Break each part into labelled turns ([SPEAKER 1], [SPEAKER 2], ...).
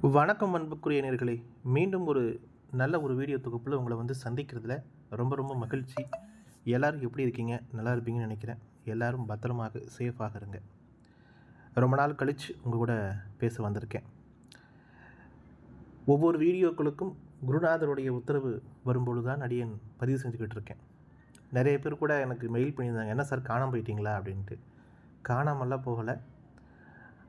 [SPEAKER 1] வணக்கம் அன்புக்குரிய நேர்களே. மீண்டும் ஒரு நல்ல ஒரு வீடியோ தொகுப்பில் உங்களை வந்து சந்திக்கிறதுல ரொம்ப ரொம்ப மகிழ்ச்சி. எல்லோரும் எப்படி இருக்கீங்க? நல்லா இருப்பீங்கன்னு நினைக்கிறேன். எல்லாரும் பத்திரமாக சேஃபாக இருங்க. ரொம்ப நாள் கழித்து உங்கள் கூட பேச வந்திருக்கேன். ஒவ்வொரு வீடியோக்களுக்கும் குருநாதருடைய உத்தரவு வரும்பொழுது தான் அடியன் பதிவு செஞ்சுக்கிட்டு இருக்கேன். நிறைய பேர் கூட எனக்கு மெயில் பண்ணியிருந்தாங்க. என்ன சார் காணாமல் போயிட்டீங்களா? அப்படின்ட்டு. காணாமல்லாம் போகலை.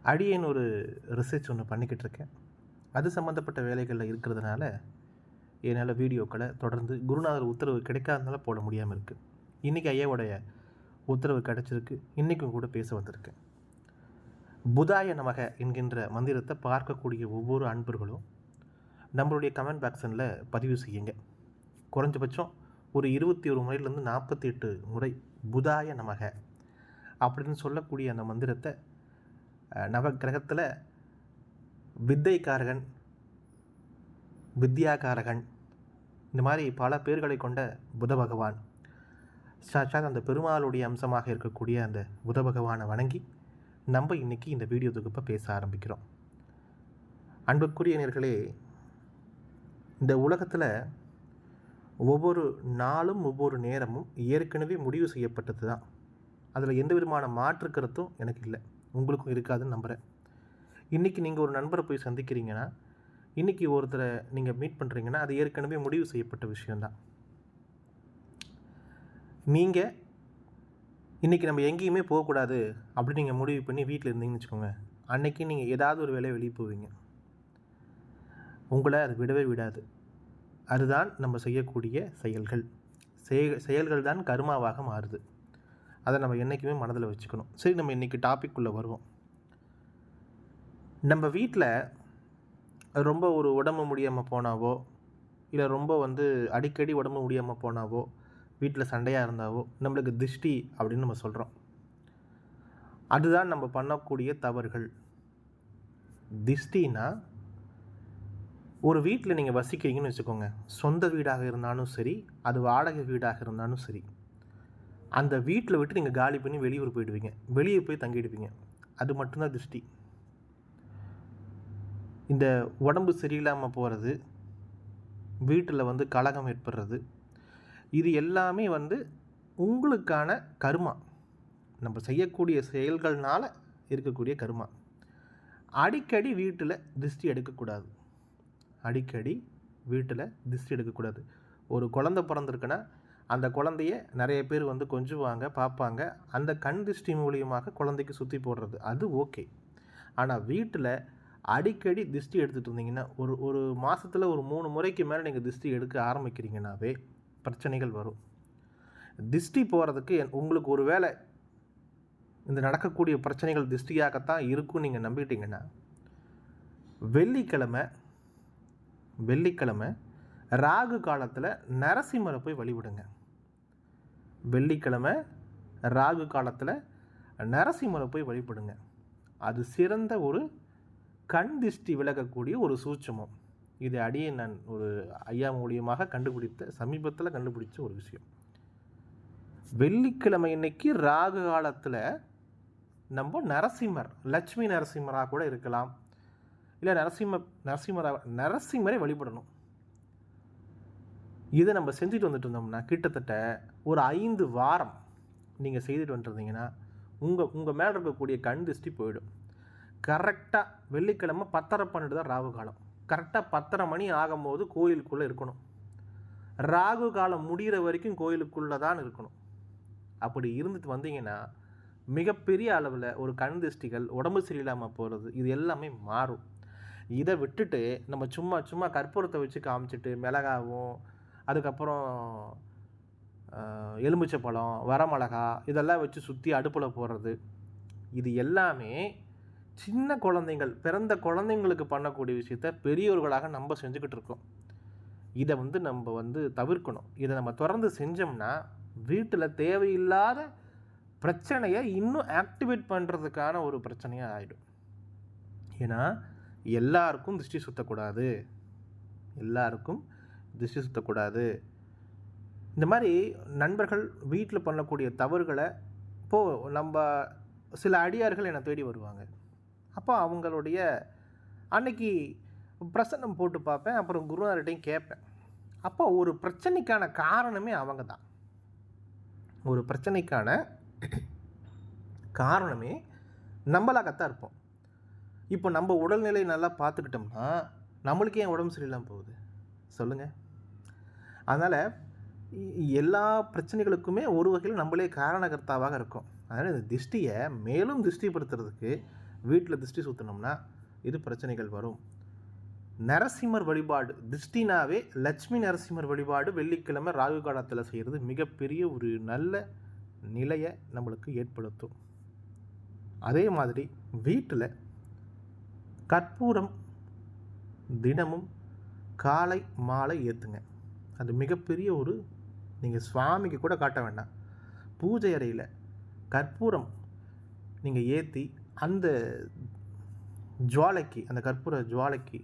[SPEAKER 1] அடியன் ஒரு ரிசர்ச் ஒன்று பண்ணிக்கிட்டு இருக்கேன். அது சம்மந்தப்பட்ட வேலைகளில் இருக்கிறதுனால என்னால் வீடியோக்களை தொடர்ந்து குருநாதர் உத்தரவு கிடைக்காதனால போட முடியாமல் இருக்குது இன்றைக்கி ஐயாவுடைய உத்தரவு கிடச்சிருக்கு. இன்றைக்கும் கூட பேச வந்திருக்கேன் புதாய நமக என்கின்ற மந்திரத்தை பார்க்கக்கூடிய ஒவ்வொரு அன்பர்களும் நம்மளுடைய கமெண்ட் பாக்ஸனில் பதிவு செய்யுங்க. குறைஞ்சபட்சம் ஒரு இருபத்தி ஒரு முறையிலேருந்து நாற்பத்தி எட்டு முறை புதாய நமக அப்படின்னு சொல்லக்கூடிய அந்த மந்திரத்தை அஹ், நவ கிரகத்தில் வித்தைக்காரகன் வித்யாகாரகன் இந்த மாதிரி பல பேர்களை கொண்ட புத பகவான். சாட்சாத் அந்த பெருமாளுடைய அம்சமாக இருக்கக்கூடிய அந்த புத பகவானை வணங்கி நம்ம இன்னைக்கு இந்த வீடியோ தொகுப்பை பேச ஆரம்பிக்கிறோம். அன்புக்குரிய நேர்களே இந்த உலகத்தில் ஒவ்வொரு நாளும் ஒவ்வொரு நேரமும் ஏற்கனவே முடிவு செய்யப்பட்டது தான் அதில் எந்த விதமான மாற்று கருத்தும் எனக்கு இல்லை. உங்களுக்கும் இருக்காதுன்னு நம்புகிறேன் இன்றைக்கி நீங்கள் ஒரு நண்பரை போய் சந்திக்கிறீங்கன்னா இன்றைக்கி ஒருத்தரை நீங்கள் மீட் பண்ணுறீங்கன்னா அது ஏற்கனவே முடிவு செய்யப்பட்ட விஷயந்தான் நீங்கள் இன்றைக்கி நம்ம எங்கேயுமே போகக்கூடாது அப்படின்னு நீங்கள் முடிவு பண்ணி வீட்டில் இருந்தீங்கன்னு வச்சுக்கோங்க. அன்னைக்கு நீங்கள் ஏதாவது ஒரு வேலையை வெளியே போவீங்க. உங்களை அது விடவே விடாது. அதுதான் நம்ம செய்யக்கூடிய செயல்கள். செய செயல்கள் தான் கருமாவாக மாறுது. அதை நம்ம என்றைக்குமே மனதில் வச்சுக்கணும். சரி நம்ம இன்றைக்கி டாபிக் உள்ளே வருவோம். நம்ம வீட்டில் ரொம்ப ஒரு உடம்பு முடியாமல் போனாவோ இல்லை ரொம்ப வந்து அடிக்கடி உடம்பு முடியாமல் போனாவோ வீட்டில் சண்டையாக இருந்தாவோ நம்மளுக்கு திஷ்டி அப்படின்னு நம்ம சொல்கிறோம் அதுதான் நம்ம பண்ணக்கூடிய தவறுகள். திருஷ்டினா ஒரு வீட்டில் நீங்கள் வசிக்கிறீங்கன்னு வச்சுக்கோங்க. சொந்த வீடாக இருந்தாலும் சரி அது வாடகை வீடாக இருந்தாலும் சரி அந்த வீட்டில் விட்டு நீங்கள் காலி பண்ணி வெளியூர் போயிடுவீங்க. வெளியே போய் தங்கிடுவீங்க. அது மட்டும்தான் திருஷ்டி. இந்த உடம்பு சரியில்லாமல் போகிறது வீட்டில் வந்து கலகம் ஏற்படுறது இது எல்லாமே வந்து உங்களுக்கான கருமா. நம்ம செய்யக்கூடிய செயல்கள்னால் இருக்கக்கூடிய கருமா. அடிக்கடி வீட்டில் திருஷ்டி எடுக்கக்கூடாது. அடிக்கடி வீட்டில் திருஷ்டி எடுக்கக்கூடாது. ஒரு குழந்தை பிறந்திருக்குன்னா அந்த குழந்தைய நிறைய பேர் வந்து கொஞ்சுவாங்க பார்ப்பாங்க. அந்த கண் திருஷ்டி மூலியமாக குழந்தைக்கு சுற்றி போடுறது அது ஓகே. ஆனால் வீட்டில் அடிக்கடி திருஷ்டி எடுத்துகிட்டு இருந்தீங்கன்னா ஒரு ஒரு மாதத்தில் ஒரு மூணு முறைக்கு மேலே நீங்கள் திருஷ்டி எடுக்க ஆரம்பிக்கிறீங்கனாவே பிரச்சனைகள் வரும். திருஷ்டி போகிறதுக்கு என்- உங்களுக்கு ஒரு வேளை இந்த நடக்கக்கூடிய பிரச்சனைகள் திருஷ்டியாகத்தான் இருக்கும் நீங்கள் நம்பிட்டீங்கன்னா வெள்ளிக்கிழமை வெள்ளிக்கிழமை ராகு காலத்தில் நரசிம்மரை போய் வழிபடுங்க. வெள்ளிக்கிழமை ராகு காலத்தில் நரசிம்மரை போய் வழிபடுங்க. அது சிறந்த ஒரு கண் திஷ்டி விலகக்கூடிய ஒரு சூட்சமம். இது அடியே நான் ஒரு ஐயா மூலியமாக கண்டுபிடித்த சமீபத்தில் கண்டுபிடிச்ச ஒரு விஷயம். வெள்ளிக்கிழமை இன்னைக்கு ராகு காலத்தில் நம்ம நரசிம்மர் லட்சுமி நரசிம்மராக கூட இருக்கலாம். இல்லை நரசிம்ம நரசிம்மரா நரசிம்மரை வழிபடணும். இதை நம்ம செஞ்சுட்டு வந்துட்டு இருந்தோம்னா கிட்டத்தட்ட ஒரு ஐந்து வாரம் நீங்கள் செய்துட்டு வந்துருந்தீங்கன்னா உங்கள் உங்கள் மேலே இருக்கக்கூடிய கண் திருஷ்டி போயிடும். கரெக்டாக வெள்ளிக்கிழமை பத்தரை பன்னெண்டு தான் ராகு காலம். கரெக்டாக பத்தரை மணி ஆகும்போது கோயிலுக்குள்ளே இருக்கணும். ராகு காலம் முடிகிற வரைக்கும் கோயிலுக்குள்ளே தான் இருக்கணும். அப்படி இருந்துட்டு வந்தீங்கன்னா மிகப்பெரிய அளவில் ஒரு கண் திருஷ்டிகள் உடம்பு சரியில்லாமல் போகிறது இது எல்லாமே மாறும். இதை விட்டுட்டு நம்ம சும்மா சும்மா கற்பூரத்தை வச்சு காமிச்சிட்டு மிளகாவும் அதுக்கப்புறம் எலுமிச்சை பழம் வரமிளகா இதெல்லாம் வச்சு சுற்றி அடுப்பில் போடுறது இது எல்லாமே சின்ன குழந்தைங்கள் பிறந்த குழந்தைங்களுக்கு பண்ணக்கூடிய விஷயத்த பெரியவர்களாக நம்ம செஞ்சுக்கிட்டு இருக்கோம். இதை வந்து நம்ம வந்து தவிர்க்கணும். இதை நம்ம தொடர்ந்து செஞ்சோம்னா வீட்டில் தேவையில்லாத பிரச்சனையை இன்னும் ஆக்டிவேட் பண்ணுறதுக்கான ஒரு பிரச்சனையாக ஆகிடும் ஏன்னா எல்லாருக்கும் திருஷ்டி சுற்றக்கூடாது எல்லாருக்கும் திருஷ்டி சுற்றக்கூடாது இந்த மாதிரி நண்பர்கள் வீட்டில் பண்ணக்கூடிய தவறுகளை இப்போது நம்ம சில அடியார்கள் என்னை தேடி வருவாங்க. அப்போ அவங்களுடைய அன்னைக்கு பிரசன்னம் போட்டு பார்ப்பேன் அப்புறம் குருவார்கிட்டையும் கேட்பேன். அப்போ ஒரு பிரச்சனைக்கான காரணமே அவங்க தான். ஒரு பிரச்சனைக்கான காரணமே நம்மளாகத்தான் இருப்போம். இப்போ நம்ம உடல்நிலை நல்லா பார்த்துக்கிட்டோம்னா நம்மளுக்கு ஏன் உடம்பு சரியில்லாமல் போகுது? சொல்லுங்கள் அதனால் எல்லா பிரச்சனைகளுக்குமே ஒரு வகையில் நம்மளே காரணகர்த்தாவாக இருக்கும். அதனால் இந்த திருஷ்டியை மேலும் திருஷ்டிப்படுத்துறதுக்கு வீட்டில் திருஷ்டி சுற்றினோம்னா இது பிரச்சனைகள் வரும். நரசிம்மர் வழிபாடு திருஷ்டினாவே லட்சுமி நரசிம்மர் வழிபாடு வெள்ளிக்கிழமை ராகு காலத்தில் செய்கிறது மிகப்பெரிய ஒரு நல்ல நிலையை நம்மளுக்கு ஏற்படுத்தும். அதே மாதிரி வீட்டில் கற்பூரம் தினமும் காலை மாலை ஏற்றுங்க அது மிகப்பெரிய ஒரு நீங்கள் சுவாமிக்கு கூட காட்ட வேண்டாம். பூஜை அறையில் கற்பூரம் நீங்கள் ஏற்றி அந்த ஜுவாலைக்கு அந்த கற்பூர ஜுவாலைக்கு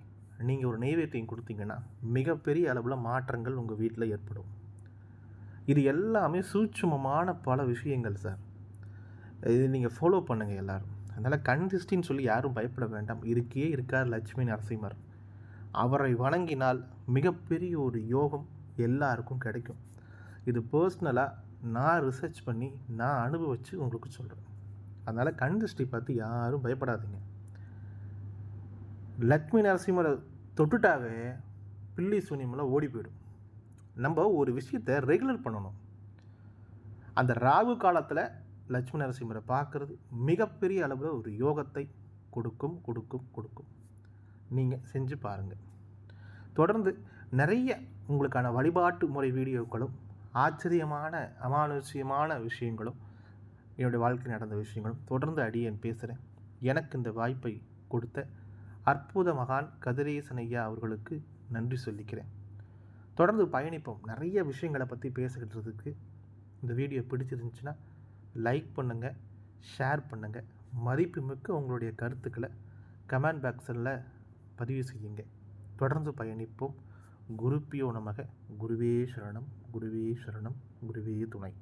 [SPEAKER 1] நீங்கள் ஒரு நெய்வேத்தியம் கொடுத்தீங்கன்னா மிகப்பெரிய அளவில் மாற்றங்கள் உங்கள் வீட்டில் ஏற்படும். இது எல்லாமே சூட்சுமமான பல விஷயங்கள் சார். இது நீங்கள் ஃபாலோ பண்ணுங்கள் எல்லோரும். அதனால் கண் திருஷ்டின்னு சொல்லி யாரும் பயப்பட வேண்டாம். இருக்கே இருக்கார் லட்சுமி நரசிம்மர். அவரை வணங்கினால் மிகப்பெரிய ஒரு யோகம் எல்லாருக்கும் கிடைக்கும். இது பர்சனலாக நான் ரிசர்ச் பண்ணி நான் அனுபவித்து உங்களுக்கு சொல்கிறேன் அதனால் கண் திருஷ்டி பார்த்து யாரும் பயப்படாதீங்க. லக்ஷ்மி நரசிம்மரை தொட்டுட்டாவே பில்லி சூனியமெல்லாம் ஓடி போயிடும். நம்ம ஒரு விஷயத்தை ரெகுலர் பண்ணணும். அந்த ராகு காலத்தில் லட்சுமி நரசிம்மரை பார்க்குறது மிகப்பெரிய அளவில் ஒரு யோகத்தை கொடுக்கும் கொடுக்கும் கொடுக்கும். நீங்கள் செஞ்சு பாருங்கள் தொடர்ந்து நிறைய உங்களுக்கான வழிபாட்டு முறை வீடியோக்களும் ஆச்சரியமான அமானுஷ்யமான விஷயங்களும் என்னுடைய வாழ்க்கை நடந்த விஷயங்களும் தொடர்ந்து அடியேன் பேசுகிறேன். எனக்கு இந்த வாய்ப்பை கொடுத்த அற்புத மகான் கதிரேசன் ஐயா அவர்களுக்கு நன்றி சொல்லிக்கிறேன். தொடர்ந்து பயணிப்போம். நிறைய விஷயங்களை பற்றி பேசுகிறதுக்கு இந்த வீடியோ பிடிச்சிருந்துச்சுன்னா லைக் பண்ணுங்கள் ஷேர் பண்ணுங்கள் மதிப்புமிக்க உங்களுடைய கருத்துக்களை கமெண்ட் பாக்ஸில் பதிவு செய்யுங்க. தொடர்ந்து பயணிப்போம். குருப்பியோ நமக. குருவே சரணம். குருவே சரணம். குருவே துணை.